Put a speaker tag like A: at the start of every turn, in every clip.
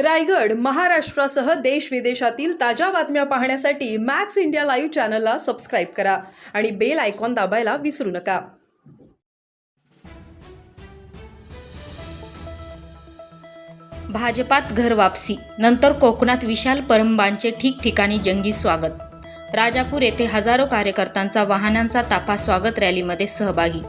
A: रायगड महाराष्ट्रासह देश विदेशातील ताज्या बातम्या पाहण्यासाठी मॅक्स इंडिया लाईव्ह चॅनलला सबस्क्राईब करा आणि बेल आयकॉन दाबायला विसरू नका.
B: भाजपात घर वापसी नंतर कोकणात विशाल परंबांचे ठिकठिकाणी जंगी स्वागत. राजापूर येथे हजारो कार्यकर्त्यांचा वाहनांचा ताफा स्वागत रॅलीमध्ये सहभागी.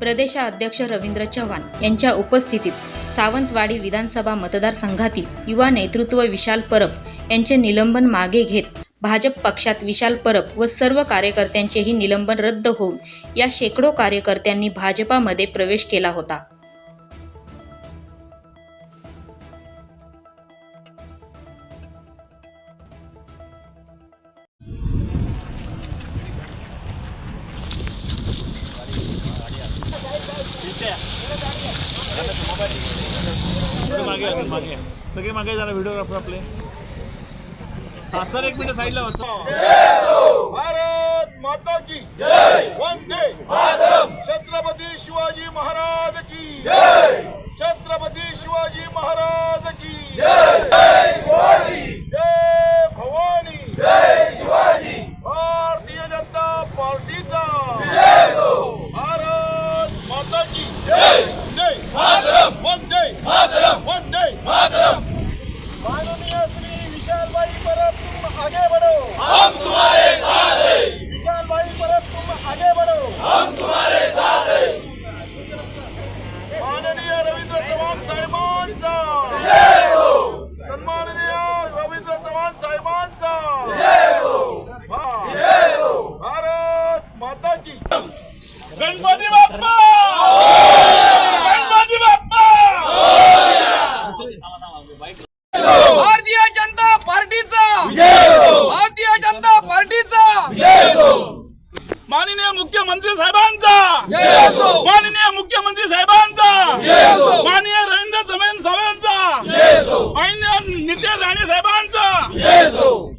B: प्रदेशाध्यक्ष रवींद्र चव्हाण यांच्या उपस्थितीत सावंतवाडी विधानसभा मतदारसंघातील युवा नेतृत्व विशाल परब यांचे निलंबन मागे घेत भाजप पक्षात विशाल परब व सर्व कार्यकर्त्यांचेही निलंबन रद्द होऊन या शेकडो कार्यकर्त्यांनी भाजपामध्ये प्रवेश केला होता.
C: मागे आहे, मागे. सगळे मागे जरा व्हिडिओग्राफर आपले सर एक मिनिट साईडला बसा.
D: आगे बढ़ो। हम तुम्हारे साथ हैं। भाई परब तुम आगे बढ़ो। हम तुम्हारे साथ हैं। माननीय रवींद्र चव्हाण साहेबांचा हो। सन्माननीय रवींद्र चव्हाण साहेबांचा जय हो। जय हो। भारत माता की।
C: गणपती बाप्पा! माननीय मुख्यमंत्री
E: साहेबांचा! माननीय मुख्यमंत्री साहेबांचा! माननीय रवींद्र चव्हाण साहेबांचा! माननीय नितेश राणे साहेबांचा!